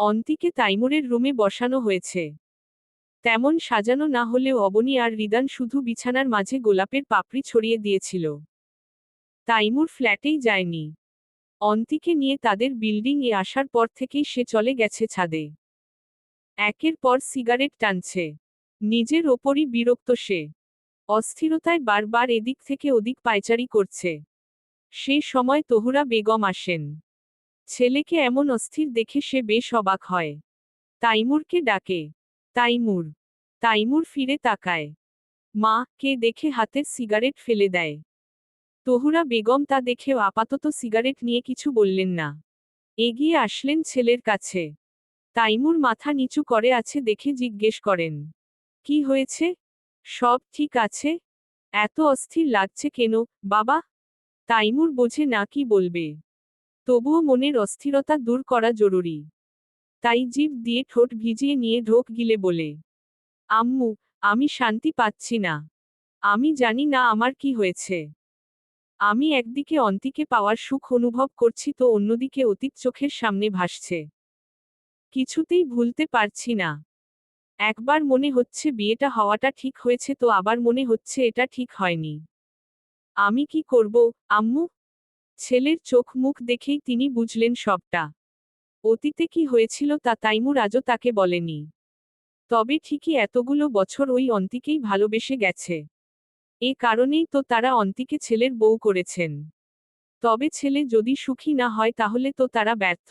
অন্তিকে তাইমুরের রুমে বসানো হয়েছে। তেমন সাজানো না হলেও অবনী আর রিদান শুধু বিছানার মাঝে গোলাপের পাপড়ি ছড়িয়ে দিয়েছিল। তাইমুর ফ্ল্যাটেই যায়নি। অন্তিকে নিয়ে তাদের বিল্ডিং এ আসার পর থেকেই সে চলে গেছে ছাদে। একের পর সিগারেট টানছে। নিজের ওপরই বিরক্ত সে। অস্থিরতায় বারবার এদিক থেকে ওদিক পায়চারি করছে। সে সময় তহুরা বেগম আসেন। ছেলেকে এমন অস্থির দেখে সে বেশ অবাক হয়। তাইমুরকে ডাকে, তাইমুর তাইমুর ফিরে তাকায়। মা, কে দেখে হাতের সিগারেট ফেলে দেয়? তহুরা বেগম তা দেখেও আপাতত সিগারেট নিয়ে কিছু বললেন না। এগিয়ে আসলেন ছেলের কাছে। তাইমুর মাথা নিচু করে আছে দেখে জিজ্ঞেস করেন, কি হয়েছে? সব ঠিক আছে? এত অস্থির লাগছে কেন, বাবা? তাইমুর বোঝে না কি বলবে। তবুও মনের অস্থিরতা দূর করা জরুরি। তাই জিভ দিয়ে ঠোঁট ভিজিয়ে নিয়ে ঢোক গিলে বলে, আম্মু, আমি শান্তি পাচ্ছি না। আমি জানি না আমার কি হয়েছে। আমি একদিকে অন্তিকে পাওয়ার সুখ অনুভব করছি তো অন্যদিকে অতীত চোখের সামনে ভাসছে। কিছুতেই ভুলতে পারছি না। একবার মনে হচ্ছে বিয়েটা হওয়াটা ঠিক হয়েছে তো আবার মনে হচ্ছে এটা ঠিক হয়নি। আমি কি করব, আম্মু? ছেলের চোখ মুখ দেখেই তিনি বুঝলেন সবটা। অতীতে কি হয়েছিল তা তাইমুর আজও তাকে বলেনি। তবে ঠিকই এতগুলো বছর ওই অন্তিকেই ভালোবেসে গেছে। এ কারণেই তো তারা অন্তিকে ছেলের বউ করেছেন। তবে ছেলে যদি সুখী না হয় তাহলে তো তারা ব্যর্থ।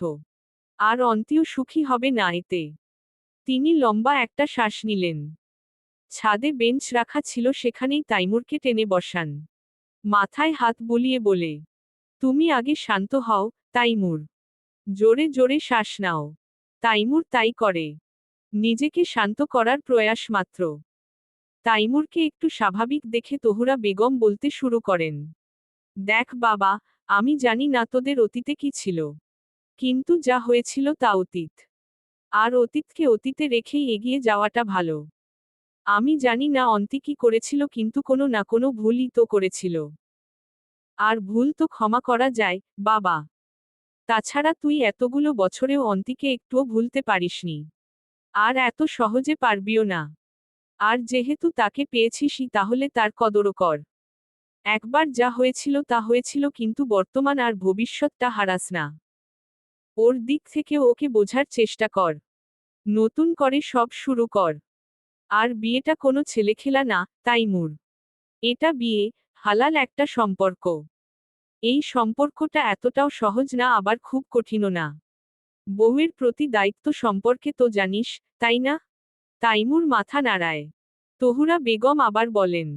আর অন্তিও সুখী হবে না এতে। তিনি লম্বা একটা শ্বাস নিলেন। ছাদে বেঞ্চ রাখা ছিল সেখানেই তাইমুরকে টেনে বসান। মাথায় হাত বুলিয়ে বলে তুমি আগে শান্ত হও, তাইমুর। জোরে জোরে শ্বাস নাও। তাইমুর তাই করে। নিজেকে শান্ত করার প্রয়াস মাত্র। তাইমুরকে একটু স্বাভাবিক দেখে তহুরা বেগম বলতে শুরু করেন। দেখ বাবা, আমি জানি না তোদের অতীতে কি ছিল। কিন্তু যা হয়েছিল তা অতীত। আর অতীতকে অতীতে রেখেই এগিয়ে যাওয়াটা ভালো। আমি জানি না অন্তি কি করেছিল, কিন্তু কোনো না কোনো ভুলই তো করেছিল। আর ভুল তো ক্ষমা করা যায়, বাবা। তাছাড়া তুই এতগুলো বছরেও অন্তিকে একটুও ভুলতে পারিসনি। আর এত সহজে পারবিও না। আর যেহেতু তাকে পেয়েছিসই তাহলে তার কদরও কর। একবার যা হয়েছিল তা হয়েছিল কিন্তু বর্তমান আর ভবিষ্যৎটা হারাস না। ওর দিক থেকে ওকে বোঝার চেষ্টা কর। নতুন করে সব শুরু কর। আর বিয়েটা কোনো ছেলেখেলা না তাইমুর এটা বিয়ে হালাল একটা সম্পর্ক। এই সম্পর্কটা এতটাও সহজ না, আবার খুব কঠিনও না। বউয়ের প্রতি দায়িত্ব সম্পর্কে তো জানিস, তাই না? তাইমুর মাথা নাড়ায়। তহুরা বেগম আবার বলেন,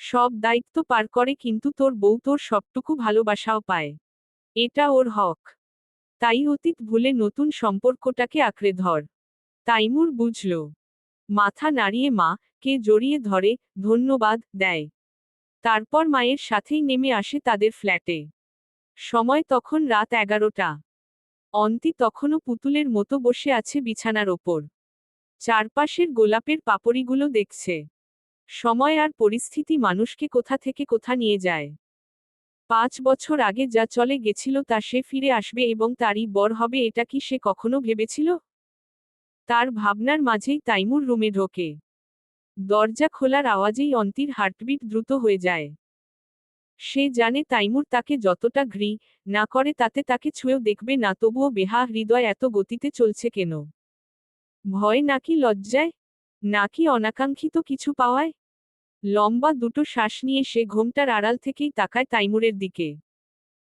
সব দায়িত্ব পার করে কিন্তু তোর বউ তোর সবটুকু ভালোবাসাও পায়। এটা ওর হক। তাই অতীত ভুলে নতুন সম্পর্কটাকে আঁকড়ে ধর। তাইমুর বুঝল, মাথা নাড়িয়ে মা কে জড়িয়ে ধরে ধন্যবাদ দেয়। তারপর মায়ের সাথেই নেমে আসে তাদের ফ্ল্যাটে। সময় তখন রাত এগারোটা। অন্তি তখনও পুতুলের মতো বসে আছে বিছানার ওপর। চারপাশের গোলাপের পাপড়িগুলো দেখছে। সময় আর পরিস্থিতি মানুষকে কোথা থেকে কোথা নিয়ে যায়। পাঁচ বছর আগে যা চলে গেছিল তা সে ফিরে আসবে এবং তারই বর হবে এটা কি সে কখনো ভেবেছিল? তার ভাবনার মাঝেই তাইমুর রুমে ঢোকে। দরজা খোলার আওয়াজেই অন্তির হার্টবিট দ্রুত হয়ে যায়। সে জানে তাইমুর তাকে যতটা ঘৃ না করে তাতে তাকে ছুঁয়েও দেখবে না, তবুও বেহা হৃদয় এত গতিতে চলছে কেন? ভয় নাকি লজ্জায়? নাকি অনাকাঙ্ক্ষিত কিছু পাওয়ায়? লম্বা দুটো শ্বাস নিয়ে সে ঘোমটার আড়াল থেকেই তাকায় তাইমুরের দিকে।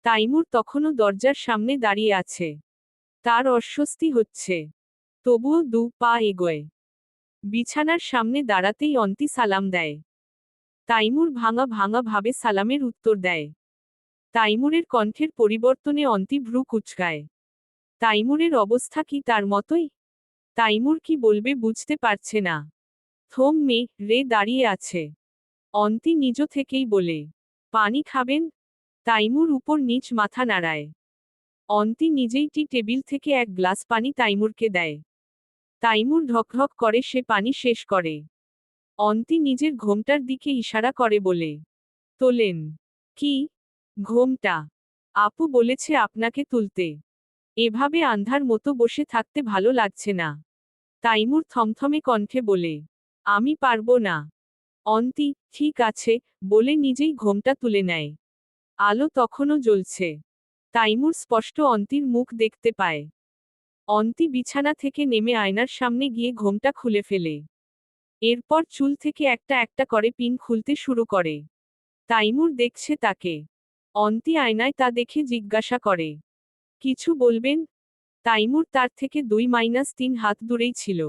তাইমুর তখনও দরজার সামনে দাঁড়িয়ে আছে। তার অস্বস্তি হচ্ছে। তবুও দু পা এগোয়। বিছানার সামনে দাঁড়াতেই অন্তি সালাম দেয়। তাইমুর ভাঙা ভাঙা ভাবে সালামের উত্তর দেয়। তাইমুরের কণ্ঠের পরিবর্তনে অন্তি ভ্রু কুচকায়। তাইমুরের অবস্থা কি তার মতোই? তাইমুর কি বলবে বুঝতে পারছে না। থম মে, রে দাঁড়িয়ে আছে। অন্তি নিজ থেকেই বলে, পানি খাবেন? তাইমুর উপর নিচ মাথা নাড়ায়। অন্তি নিজেই টি টেবিল থেকে এক গ্লাস পানি তাইমুরকে দেয়। তাইমুর ঢকঢক করে সে পানি শেষ করে। অন্তি নিজের ঘোমটার দিকে ইশারা করে বলে, তোলেন। কি? ঘোমটা। আপু বলেছে আপনাকে তুলতে। এভাবে আন্ধার মতো বসে থাকতে ভালো লাগছে না। তাইমুর থমথমে কণ্ঠে বলে, আমি পারব না। অন্তি, ঠিক আছে। বলে নিজেই ঘোমটা তুলে নেয়। আলো তখনও জ্বলছে। তাইমুর স্পষ্ট অন্তির মুখ দেখতে পায়। অন্তি বিছানা থেকে নেমে আয়নার সামনে গিয়ে ঘোমটা খুলে ফেলে। এরপর চুল থেকে একটা একটা করে পিন খুলতে শুরু করে। তাইমুর দেখছে তাকে। অন্তি আয়নায় তা দেখে জিজ্ঞাসা করে, কিছু বলবেন? তাইমুর তার থেকে দুই মাইনাস তিন হাত দূরেই ছিল।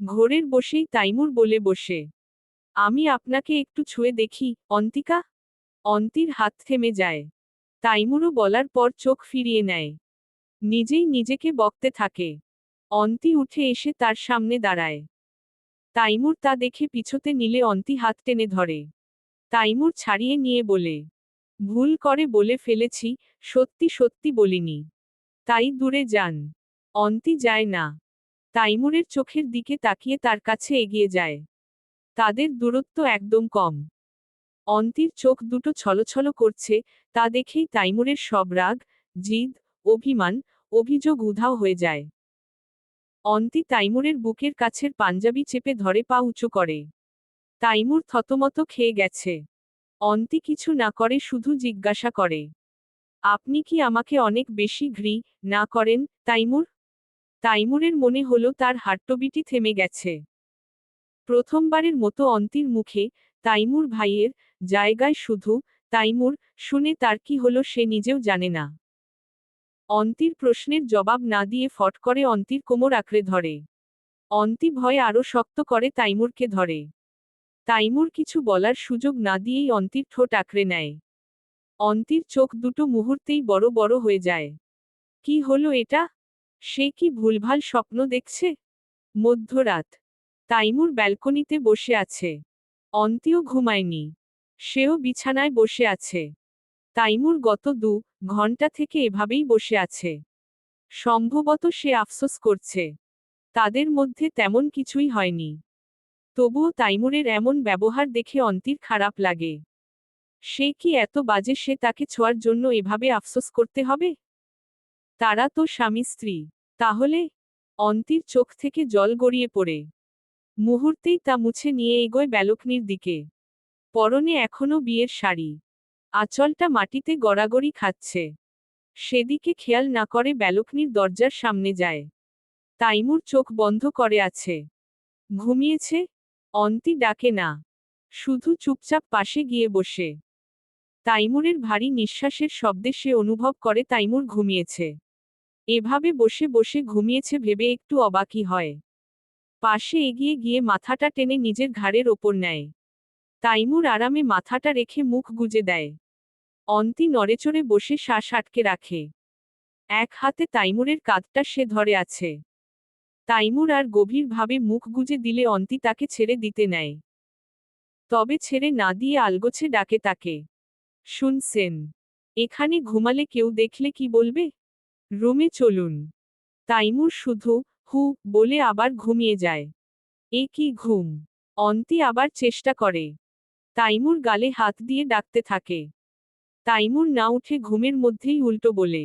ঘোরের বসেই তাইমুর বলে বসে, আমি আপনাকে একটু ছুঁয়ে দেখি, অন্তিকা? অন্তির হাত থেমে যায়। তাইমুরও বলার পর চোখ ফিরিয়ে নেয়। নিজেই নিজেকে বকতে থাকে। অন্তি উঠে এসে তার সামনে দাঁড়ায়। তাইমুর তা দেখে পিছতে নিলে অন্তি হাত টেনে ধরে। তাইমুর ছাড়িয়ে নিয়ে বলে, ভুল করে বলে ফেলেছি, সত্যি সত্যি বলিনি। তাই দূরে যান। অন্তি যায় না তাইমুরের চোখের দিকে তাকিয়ে তার কাছে এগিয়ে যায়। তাদের দূরত্ব একদম কম। অন্তির চোখ দুটো ছলছল করছে, তা দেখেই তাইমুরের সব রাগ, জিদ অভিমান, অভিযোগ উধাও হয়ে যায়। অন্তি তাইমুরের বুকের কাছের পাঞ্জাবি চেপে ধরে পা উঁচু করে। তাইমুর থতমত খেয়ে গেছে। অন্তি কিছু না করে শুধু জিজ্ঞাসা করে, আপনি কি আমাকে অনেক বেশি ঘৃ না করেন, তাইমুর? তাইমুরের মনে হলো তার হাট্টবিটি থেমে গেছে। প্রথমবারের মতো অন্তির মুখে তাইমুর ভাইয়ের জায়গায় শুধু তাইমুর শুনে তার কি হলো সে নিজেও জানে না। অন্তির প্রশ্নের জবাব না দিয়ে ফট করে অন্তির কোমর আঁকড়ে ধরে। অন্তি ভয় আরও শক্ত করে তাইমুরকে ধরে। তাইমুর কিছু বলার সুযোগ না দিয়েই অন্তির ঠোঁট আঁকড়ে নেয়। অন্তির চোখ দুটো মুহূর্তেই বড় বড় হয়ে যায়। কি হলো এটা? সে কি ভুলভাল স্বপ্ন দেখছে? মধ্যরাত। তাইমুর ব্যালকনিতে বসে আছে। অন্তিও ঘুমায়নি। সেও বিছানায় বসে আছে। তাইমুর গত দু ঘণ্টা থেকে এভাবেই বসে আছে। সম্ভবত সে আফসোস করছে। তাদের মধ্যে তেমন কিছুই হয়নি। তবুও তাইমুরের এমন ব্যবহার দেখে অন্তির খারাপ লাগে। সে কি এত বাজে সে তাকে ছোঁয়ার জন্য এভাবে আফসোস করতে হবে? তারা তো স্বামী স্ত্রী, তাহলে? অন্তির চোখ থেকে জল গড়িয়ে পড়ে। মুহূর্তেই তা মুছে নিয়ে এগোয় ব্যালকনির দিকে। পরনে এখনও বিয়ের শাড়ি। আঁচলটা মাটিতে গড়াগড়ি খাচ্ছে। সেদিকে খেয়াল না করে ব্যালকনির দরজার সামনে যায়। তাইমুর চোখ বন্ধ করে আছে। ঘুমিয়েছে? অন্তি ডাকে না। শুধু চুপচাপ পাশে গিয়ে বসে। তাইমুরের ভারী নিঃশ্বাসের শব্দে সে অনুভব করে তাইমুর ঘুমিয়েছে। এভাবে বসে বসে ঘুমিয়েছে ভেবে একটু অবাকই হয়। পাশে এগিয়ে গিয়ে মাথাটা টেনে নিজের ঘাড়ের ওপর নেয়। তাইমুর আরামে মাথাটা রেখে মুখ গুজে দেয়। অন্তি নড়েচড়ে বসে শ্বাস আটকে রাখে। এক হাতে তাইমুরের কাঁধটা সে ধরে আছে। তাইমুর আর গভীরভাবে মুখ গুজে দিলে অন্তি তাকে ছেড়ে দিতে নেয়। তবে ছেড়ে না দিয়ে আলগোছে ডাকে তাকে। শুনছেন, এখানে ঘুমালে কেউ দেখলে কি বলবে? রুমে চলুন। তাইমুর শুধু হু বলে আবার ঘুমিয়ে যায়। এ কি ঘুম? অন্তি আবার চেষ্টা করে। তাইমুর গালে হাত দিয়ে ডাকতে থাকে। তাইমুর না উঠে ঘুমের মধ্যেই উল্টো বলে,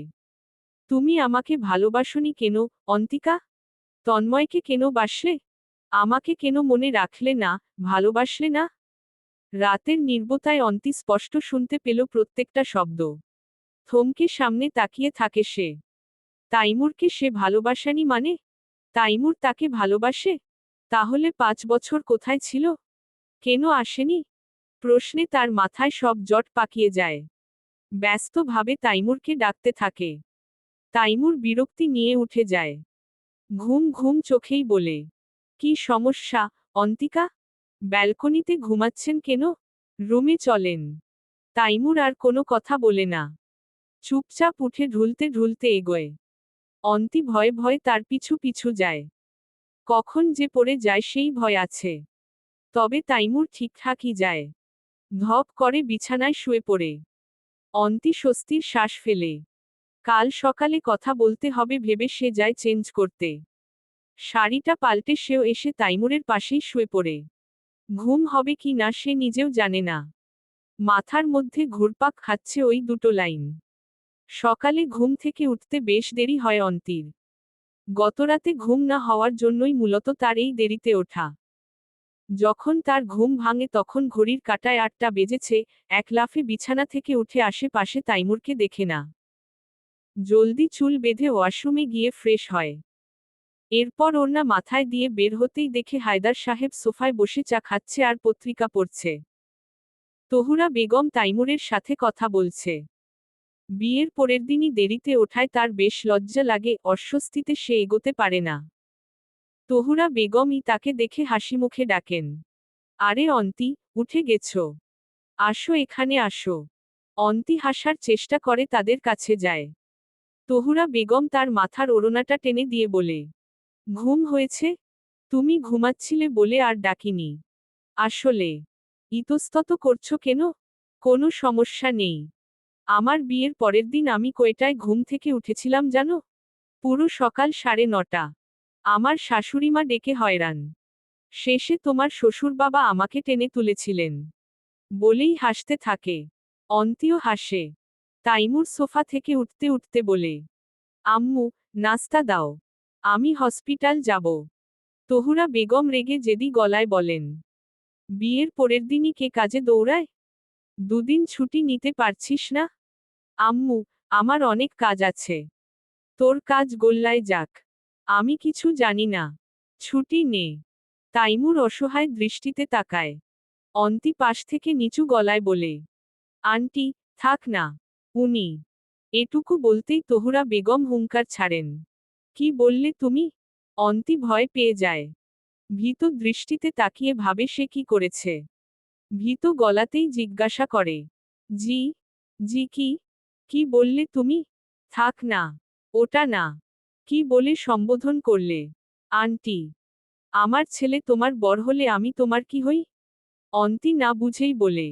তুমি আমাকে ভালোবাসনি কেন, অন্তিকা? তন্ময়কে কেন বাসলে? আমাকে কেন মনে রাখলে না, ভালোবাসলে না? রাতের নির্বতায় অন্তি স্পষ্ট শুনতে পেল প্রত্যেকটা শব্দ। থমকে সামনে তাকিয়ে থাকে সে। তাইমুরকে সে ভালোবাসানি মানে? তাইমুর তাকে ভালোবাসে? তাহলে পাঁচ বছর কোথায় ছিল? কেন আসেনি? প্রশ্নে তার মাথায় সব জট পাকিয়ে যায়। ব্যস্তভাবে তাইমুরকে ডাকতে থাকে। তাইমুর বিরক্তি নিয়ে উঠে যায়। ঘুম ঘুম চোখেই বলে, কি সমস্যা, অন্তিকা? ব্যালকনিতে ঘুমাচ্ছেন কেন? রুমে চলেন। তাইমুর আর কোনো কথা বলে না। চুপচাপ উঠে ঢুলতে ঢুলতে এগোয়। অন্তি ভয়ে ভয়ে তার পিছু পিছু যায়। কখন যে পড়ে যায় সেই ভয় আছে। তবে তাইমুর ঠিকঠাকই যায়। ধপ করে বিছানায় শুয়ে পড়ে। অন্তি স্বস্তির শ্বাস ফেলে। কাল সকালে কথা বলতে হবে ভেবে সে যায় চেঞ্জ করতে। শাড়িটা পাল্টে সেও এসে তাইমুরের পাশেই শুয়ে পড়ে। ঘুম হবে কি না সে নিজেও জানে না। মাথার মধ্যে ঘুরপাক খাচ্ছে ওই দুটো লাইন। সকালে ঘুম থেকে উঠতে বেশ দেরি হয় অন্তির। গতরাতে ঘুম না হওয়ার জন্যই মূলত তার এই দেরিতে ওঠা। যখন তার ঘুম ভাঙে তখন ঘড়ির কাটায় আটটা বেজেছে, এক লাফে বিছানা থেকে উঠে আশেপাশে তাইমুরকে দেখে না। জলদি চুল বেঁধে ওয়াশরুমে গিয়ে ফ্রেশ হয়। এরপর ওড়না মাথায় দিয়ে বের হতেই দেখে হায়দার সাহেব সোফায় বসে চা খাচ্ছে আর পত্রিকা পড়ছে। তহুরা বেগম তাইমুরের সাথে কথা বলছে। বিয়ের পরের দিনই দেরিতে ওঠায় তার বেশ লজ্জা লাগে, অস্বস্তিতে সে এগোতে পারে না। তহুরা বেগমই তাকে দেখে হাসি মুখে ডাকেন। আরে অন্তি, উঠে গেছ। আসো এখানে আসো অন্তি হাসার চেষ্টা করে তাদের কাছে যায়। তহুরা বেগম তার মাথার ওড়নাটা টেনে দিয়ে বলে, ঘুম হয়েছে? তুমি ঘুমাচ্ছিলে বলে আর ডাকিনি। আসলে, ইতস্তত করছ কেন? কোনো সমস্যা নেই। আমার বিয়ের পরের দিন আমি কয়টায় ঘুম থেকে উঠেছিলাম জানো? পুরো সকাল সাড়ে নটা। আমার শাশুড়িমা ডেকে হয়রান। শেষে তোমার শ্বশুর বাবা আমাকে টেনে তুলেছিলেন। বলেই হাসতে থাকে। অন্তিও হাসে। তাইমুর সোফা থেকে উঠতে উঠতে বলে, আম্মু, নাস্তা দাও। আমি হসপিটাল যাব। তহুরা বেগম রেগে জেদি গলায় বলেন, বিয়ের পরের দিনই কে কাজে দৌড়ায়? দুদিন ছুটি নিতে পারছিস না? আম্মু, আমার অনেক কাজ আছে। তোর কাজ গোল্লায় যাক। আমি কিছু জানি না। ছুটি নে। তাইমুর অসহায় দৃষ্টিতে তাকায়। অন্তি পাশ থেকে নিচু গলায় বলে, আন্টি, থাক না। উনি। এটুকু বলতেই তহুরা বেগম হুঙ্কার ছাড়েন। কি বললে তুমি? অন্তি ভয় পেয়ে যায়। ভীত দৃষ্টিতে তাকিয়ে ভাবে সে কি করেছে। ভীত গলাতেই জিজ্ঞাসা করে, জি? জি কি? কি বললে তুমি? থাক না। ওটা না। কি বলে সম্বোধন করলে? আন্টি, আমার ছেলে তোমার বর হলে আমি তোমার কি হই? অন্তি না বুঝেই বলে,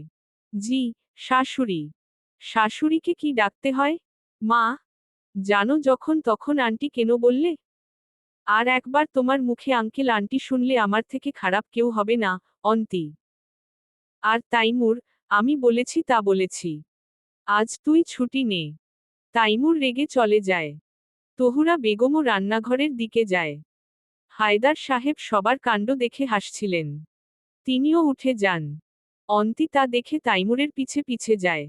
জি, শাশুড়ি। শাশুড়িকে কি ডাকতে হয়? মা, জানো যখন তখন আন্টি কেন বললে? আর একবার তোমার মুখে আঙ্কেল আন্টি শুনলে আমার থেকে খারাপ কেউ হবে না, অন্তি। আর তাইমুর, আমি বলেছি তা বলেছি। আজ তুই ছুটি নে। তাইমুর রেগে চলে যায়। তহুরা বেগমও রান্নাঘরের দিকে যায়। হায়দার সাহেব সবার কাণ্ড দেখে হাসছিলেন। তিনিও উঠে যান। অন্তি তা দেখে তাইমুরের পিছে পিছে যায়।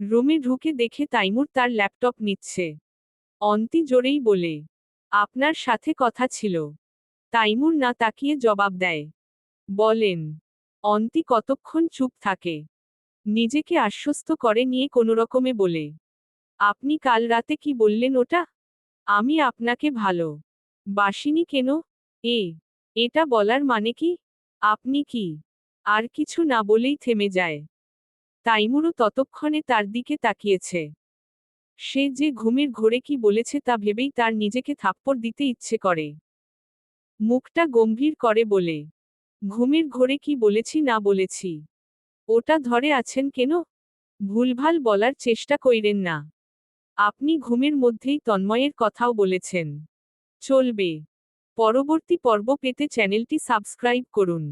রুমে ঢুকে দেখে তাইমুর তার ল্যাপটপ নিচ্ছে। অন্তি জোরেই বলে, আপনার সাথে কথা ছিল। তাইমুর না তাকিয়ে জবাব দেয়। বলেন। অন্তি কতক্ষণ চুপ থাকে। নিজেকে আশ্বস্ত করে নিয়ে কোনোরকমে বলে, আপনি কাল রাতে কি বললেন ওটা? আমি আপনাকে ভালো। বাসিনি কেন? এ, এটা বলার মানে কি? আপনি কি? আর কিছু না বলেই থেমে যায়। তাইমুরও ততক্ষণে তার দিকে তাকিয়েছে। সে যে ঘুমের ঘোরে কি বলেছে তা ভেবেই তার নিজেকে থাপ্পড় দিতে ইচ্ছে করে। মুখটা গম্ভীর করে বলে, ঘুমের ঘোরে কি বলেছি না বলেছি? ওটা ধরে আছেন কেন? ভুলভাল বলার চেষ্টা কইরেন না। আপনি ঘুমের মধ্যেই তন্ময়ের কথাও বলেছেন। চলবে। পরবর্তী পর্ব পেতে চ্যানেলটি সাবস্ক্রাইব করুন।